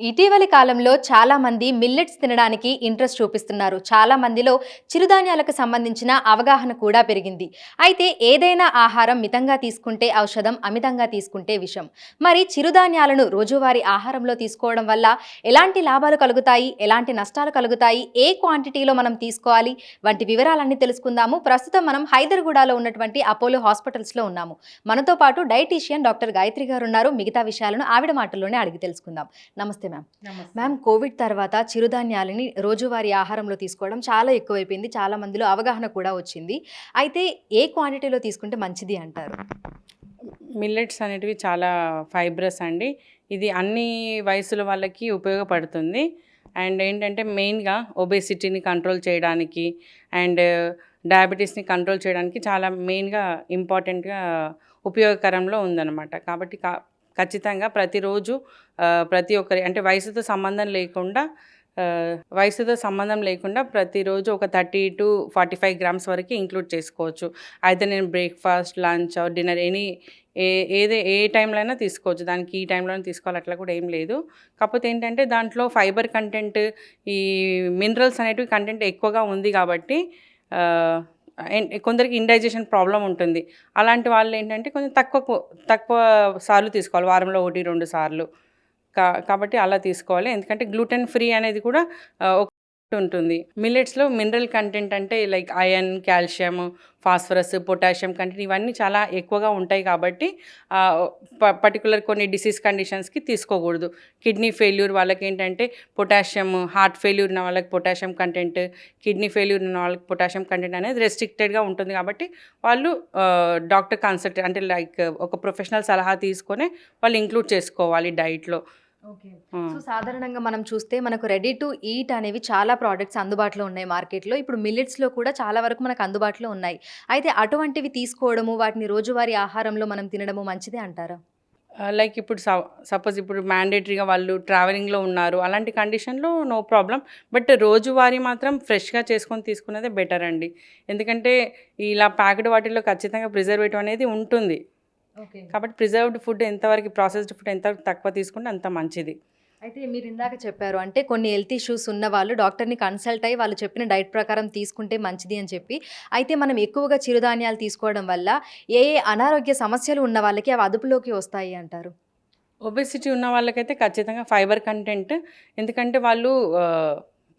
ఇటీవలి కాలంలో చాలా మంది మిల్లెట్స్ తినడానికి ఇంట్రెస్ట్ చూపిస్తున్నారు. చాలా మందిలో చిరుధాన్యాలకు సంబంధించిన అవగాహన కూడా పెరిగింది. అయితే ఏదైనా ఆహారం మితంగా తీసుకుంటే ఔషధం అమితంగా తీసుకుంటే విషం. మరి చిరుధాన్యాలను రోజువారీ ఆహారంలో తీసుకోవడం వల్ల ఎలాంటి లాభాలు కలుగుతాయి? ఎలాంటి నష్టాలు కలుగుతాయి? ఏ క్వాంటిటీలో మనం తీసుకోవాలి? వంటి వివరాలన్నీ తెలుసుకుందాము. ప్రస్తుతం మనం హైదర్గూడలో ఉన్నటువంటి అపోలో హాస్పిటల్స్లో ఉన్నాము. మనతో పాటు డైటీషియన్ డాక్టర్ గాయత్రి గారు ఉన్నారు. మిగతా విషయాలను ఆవిడ మాటల్లోనే అడిగి తెలుసుకుందాం. నమస్తే మ్యామ్. మ్యామ్ కోవిడ్ తర్వాత చిరుధాన్యాలని రోజువారీ ఆహారంలో తీసుకోవడం చాలా ఎక్కువైపోయింది. చాలా మందిలో అవగాహన కూడా వచ్చింది. అయితే ఏ క్వాంటిటీలో తీసుకుంటే మంచిది అంటారు? మిల్లెట్స్ అనేటివి చాలా ఫైబ్రస్ అండి. ఇది అన్ని వయసుల వాళ్ళకి ఉపయోగపడుతుంది. అండ్ ఏంటంటే మెయిన్గా ఒబేసిటీని కంట్రోల్ చేయడానికి అండ్ డయాబెటీస్ని కంట్రోల్ చేయడానికి చాలా మెయిన్గా ఇంపార్టెంట్గా ఉపయోగకరంలో ఉందన్నమాట. కాబట్టి కా ఖచ్చితంగా ప్రతిరోజు ప్రతి ఒక్కరి అంటే వయసుతో సంబంధం లేకుండా వయసుతో సంబంధం లేకుండా ప్రతిరోజు ఒక thirty to forty five grams వరకు ఇంక్లూడ్ చేసుకోవచ్చు. అయితే నేను బ్రేక్ఫాస్ట్ లంచ్ డిన్నర్ ఎనీ ఏ ఏదే ఏ టైంలో అయినా తీసుకోవచ్చు. దానికి ఈ టైంలోనే తీసుకోవాలి అట్లా కూడా ఏం లేదు. కాకపోతే ఏంటంటే దాంట్లో ఫైబర్ కంటెంట్ ఈ మినరల్స్ అనేటివి కంటెంట్ ఎక్కువగా ఉంది కాబట్టి కొందరికి ఇండైజెషన్ ప్రాబ్లం ఉంటుంది. అలాంటి వాళ్ళు ఏంటంటే కొంచెం తక్కువ తక్కువ సార్లు తీసుకోవాలి. వారంలో ఒకటి రెండు సార్లు. కా కాబట్టి అలా తీసుకోవాలి. ఎందుకంటే గ్లూటెన్ ఫ్రీ అనేది కూడా ఉంటుంది. మిల్లెట్స్లో మినరల్ కంటెంట్ అంటే like iron calcium phosphorus potassium content ఇవన్నీ చాలా ఎక్కువగా ఉంటాయి కాబట్టి పర్టికులర్ కొన్ని డిసీజ్ కండిషన్స్కి తీసుకోకూడదు. కిడ్నీ ఫెయిల్యూర్ వాళ్ళకి ఏంటంటే పొటాషియం హార్ట్ ఫెయిల్యూర్ ఉన్న వాళ్ళకి పొటాషియం కంటెంట్ కిడ్నీ ఫెయిల్యూర్ ఉన్న వాళ్ళకి పొటాషియం కంటెంట్ అనేది రెస్ట్రిక్టెడ్గా ఉంటుంది కాబట్టి వాళ్ళు డాక్టర్ కన్సల్ట్ అంటే లైక్ ఒక ప్రొఫెషనల్ సలహా తీసుకొని వాళ్ళు ఇంక్లూడ్ చేసుకోవాలి డైట్లో సో సాధారణంగా మనం చూస్తే మనకు రెడీ టు ఈట్ అనేవి చాలా ప్రోడక్ట్స్ అందుబాటులో ఉన్నాయి మార్కెట్లో. ఇప్పుడు మిల్లెట్స్లో కూడా చాలా వరకు మనకు అందుబాటులో ఉన్నాయి. అయితే అటువంటివి తీసుకోవడము వాటిని రోజువారీ ఆహారంలో మనం తినడము మంచిదే అంటారా? లైక్ ఇప్పుడు సపోజ్ ఇప్పుడు మ్యాండేటరీగా వాళ్ళు ట్రావెలింగ్లో ఉన్నారు. అలాంటి కండిషన్లో నో ప్రాబ్లం బట్ రోజువారీ మాత్రం ఫ్రెష్గా చేసుకొని తీసుకునేదే బెటర్ అండి. ఎందుకంటే ఇలా ప్యాకెడ్ వాటిల్లో ఖచ్చితంగా ప్రిజర్వేటివ్ అనేది ఉంటుంది. కాబట్టి ప్రిజర్వ్డ్ ఫుడ్ ఎంతవరకు ప్రాసెస్డ్ ఫుడ్ ఎంత తక్కువ తీసుకుంటే అంత మంచిది. అయితే మీరు ఇందాక చెప్పారు అంటే కొన్ని హెల్త్ ఇష్యూస్ ఉన్న వాళ్ళు డాక్టర్ని కన్సల్ట్ అయ్యి వాళ్ళు చెప్పిన డైట్ ప్రకారం తీసుకుంటే మంచిది అని చెప్పి అయితే మనం ఎక్కువగా చిరుధాన్యాలు తీసుకోవడం వల్ల ఏ ఏ అనారోగ్య సమస్యలు ఉన్న వాళ్ళకి అవి అదుపులోకి వస్తాయి అంటారు? ఒబెసిటీ ఉన్న వాళ్ళకైతే ఖచ్చితంగా ఫైబర్ కంటెంట్ ఎందుకంటే వాళ్ళు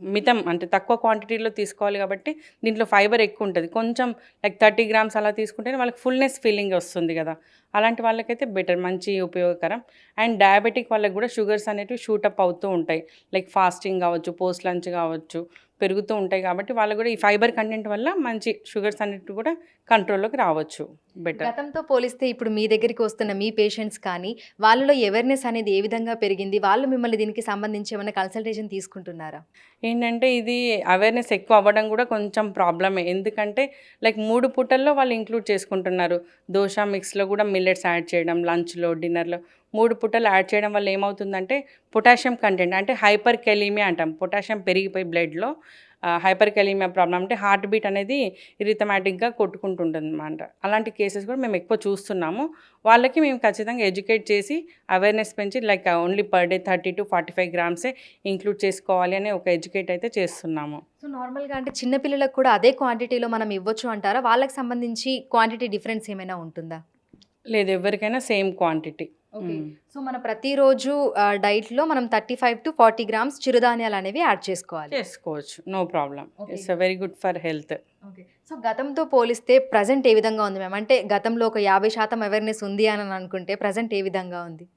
మితం అంటే తక్కువ క్వాంటిటీలో తీసుకోవాలి కాబట్టి దీంట్లో ఫైబర్ ఎక్కువ ఉంటుంది. కొంచెం లైక్ థర్టీ గ్రామ్స్ అలా తీసుకుంటే వాళ్ళకి ఫుల్నెస్ ఫీలింగ్ వస్తుంది కదా. అలాంటి వాళ్ళకైతే బెటర్ మంచి ఉపయోగకరం. అండ్ డయాబెటిక్ వాళ్ళకి కూడా షుగర్స్ అనేటివి షూటప్ అవుతూ ఉంటాయి. లైక్ ఫాస్టింగ్ కావచ్చు పోస్ట్ లంచ్ కావచ్చు పెరుగుతూ ఉంటాయి కాబట్టి వాళ్ళకి కూడా ఈ ఫైబర్ కంటెంట్ వల్ల మంచి షుగర్స్ అనేటివి కూడా కంట్రోల్లోకి రావచ్చు బెటర్. గతంతో పోలిస్తే ఇప్పుడు మీ దగ్గరికి వస్తున్న మీ పేషెంట్స్ కానీ వాళ్ళలో అవేర్నెస్ అనేది ఏ విధంగా పెరిగింది? వాళ్ళు మిమ్మల్ని దీనికి సంబంధించి ఏమైనా కన్సల్టేషన్ తీసుకుంటున్నారా? ఏంటంటే ఇది అవేర్నెస్ ఎక్కువ అవ్వడం కూడా కొంచెం ప్రాబ్లమే ఎందుకంటే లైక్ మూడు పూటల్లో వాళ్ళు ఇంక్లూడ్ చేసుకుంటున్నారు. దోశ మిక్స్లో కూడా మిల్లెట్స్ యాడ్ చేయడం లంచ్లో డిన్నర్లో మూడు పూటలు యాడ్ చేయడం వల్ల ఏమవుతుందంటే పొటాషియం కంటెంట్ అంటే హైపర్ కెలీమియా అంటాం. పొటాషియం పెరిగిపోయి బ్లడ్లో హైపర్ కెలీమియా ప్రాబ్లం అంటే హార్ట్ బీట్ అనేది ఇరిథమాటిక్గా కొట్టుకుంటుంటుంది అనమాట అలాంటి కేసెస్ కూడా మేము ఎక్కువ చూస్తున్నాము. వాళ్ళకి మేము ఖచ్చితంగా ఎడ్యుకేట్ చేసి అవేర్నెస్ పెంచి like only per day thirty to forty five గ్రామ్సే include చేసుకోవాలి అనే ఒక ఎడ్యుకేట్ అయితే చేస్తున్నాము. సో నార్మల్గా అంటే చిన్నపిల్లలకు కూడా అదే క్వాంటిటీలో మనం ఇవ్వచ్చు అంటారా? వాళ్ళకి సంబంధించి క్వాంటిటీ డిఫరెన్స్ ఏమైనా ఉంటుందా? లేదు ఎవరికైనా సేమ్ క్వాంటిటీ. ఓకే. సో మన ప్రతిరోజు డైట్లో మనం thirty five to forty grams చిరుధాన్యాలు అనేవి యాడ్ చేసుకోవాలి. చేసుకోవచ్చు. No problem. It's very good for health. Okay. So గతంతో పోలిస్తే ప్రజెంట్ ఏ విధంగా ఉంది మ్యామ్? అంటే గతంలో ఒక యాభై శాతం అవేర్నెస్ ఉంది అని అనుకుంటే ప్రజెంట్ ఏ విధంగా ఉంది?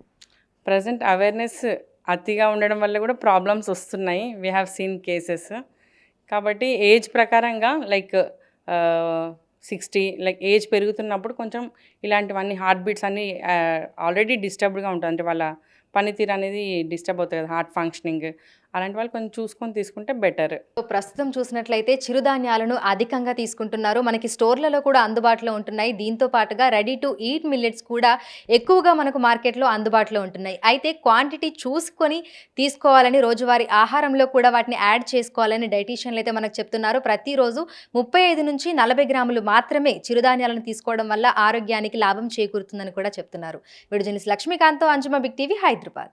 ప్రజెంట్ అవేర్నెస్ అతిగా ఉండడం వల్ల కూడా ప్రాబ్లమ్స్ వస్తున్నాయి. వీ హ్యావ్ సీన్ కేసెస్ కాబట్టి ఏజ్ ప్రకారంగా లైక్ సిక్స్టీ లైక్ ఏజ్ పెరుగుతున్నప్పుడు కొంచెం ఇలాంటివన్నీ హార్ట్ బీట్స్ అన్నీ ఆల్రెడీ డిస్టర్బ్డ్గా ఉంటుంది అంటే వాళ్ళ పనితీరు అనేది డిస్టర్బ్ అవుతుంది కదా హార్ట్ ఫంక్షనింగ్. అలాంటి వాళ్ళు కొంచెం చూసుకొని తీసుకుంటే బెటర్. సో ప్రస్తుతం చూసినట్లయితే చిరుధాన్యాలను అధికంగా తీసుకుంటున్నారు. మనకి స్టోర్లలో కూడా అందుబాటులో ఉంటున్నాయి. దీంతో పాటుగా రెడీ టు ఈట్ మిల్లెట్స్ కూడా ఎక్కువగా మనకు మార్కెట్లో అందుబాటులో ఉంటున్నాయి. అయితే క్వాంటిటీ చూసుకొని తీసుకోవాలని రోజువారీ ఆహారంలో కూడా వాటిని యాడ్ చేసుకోవాలని డైటీషియన్లు అయితే మనకు చెప్తున్నారు. ప్రతిరోజు ముప్పై ఐదు నుంచి నలభై గ్రాములు మాత్రమే చిరుధాన్యాలను తీసుకోవడం వల్ల ఆరోగ్యానికి లాభం చేకూరుతుందని కూడా చెప్తున్నారు. విడుజనిస్ లక్ష్మీకాంత్తో అంజుమ Big TV Hyderabad.